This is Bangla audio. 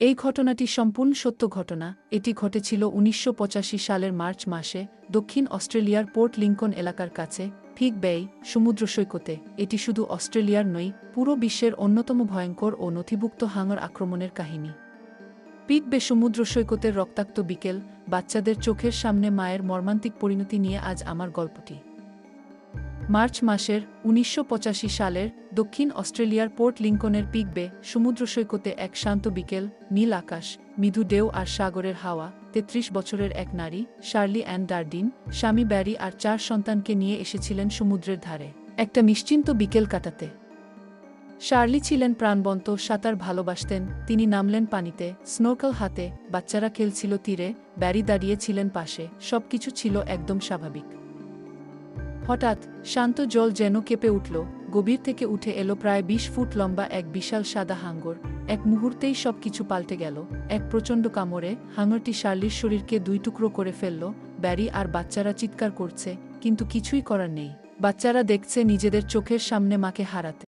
এই ঘটনাটি সম্পূর্ণ সত্য ঘটনা। এটি ঘটেছিল উনিশশো পঁচাশি সালের মার্চ মাসে দক্ষিণ অস্ট্রেলিয়ার পোর্ট লিঙ্কন এলাকার কাছে, ফিগ বেই, সমুদ্র সৈকতে। এটি শুধু অস্ট্রেলিয়ার নয়, পুরো বিশ্বের অন্যতম ভয়ঙ্কর ও নথিভুক্ত হাঙর আক্রমণের কাহিনী। পিক বে সমুদ্র সৈকতের রক্তাক্ত বিকেল, বাচ্চাদের চোখের সামনে মায়ের মর্মান্তিক পরিণতি নিয়ে আজ আমার গল্পটি। মার্চ মাসের উনিশশো পঁচাশি সালের দক্ষিণ অস্ট্রেলিয়ার পোর্ট লিঙ্কনের পিকবে সমুদ্র সৈকতে এক শান্ত বিকেল, নীল আকাশ, মৃদু ডেউ আর সাগরের হাওয়া, তেত্রিশ বছরের এক নারী, শার্লি অ্যান্ড ডার্ডিন, স্বামী ব্যারি আর চার সন্তানকে নিয়ে এসেছিলেন সমুদ্রের ধারে। একটা নিশ্চিন্ত বিকেল কাটাতে। শার্লি ছিলেন প্রাণবন্ত, সাঁতার ভালোবাসতেন, তিনি নামলেন পানিতে স্নোকল হাতে, বাচ্চারা খেলছিল তীরে, ব্যারি দাঁড়িয়েছিলেন পাশে, সবকিছু ছিল একদম স্বাভাবিক। হঠাৎ শান্ত জল যেন কেঁপে উঠল, গভীর থেকে উঠে এলো প্রায় বিশ ফুট লম্বা এক বিশাল সাদা হাঙ্গর। এক মুহূর্তেই সব কিছু পাল্টে গেল, এক প্রচণ্ড কামড়ে হাঙ্গরটি শার্লির শরীরকে দুই টুকরো করে ফেলল, ব্যারি আর বাচ্চারা চিৎকার করছে, কিন্তু কিছুই করার নেই। বাচ্চারা দেখছে নিজেদের চোখের সামনে মাকে হারাতে।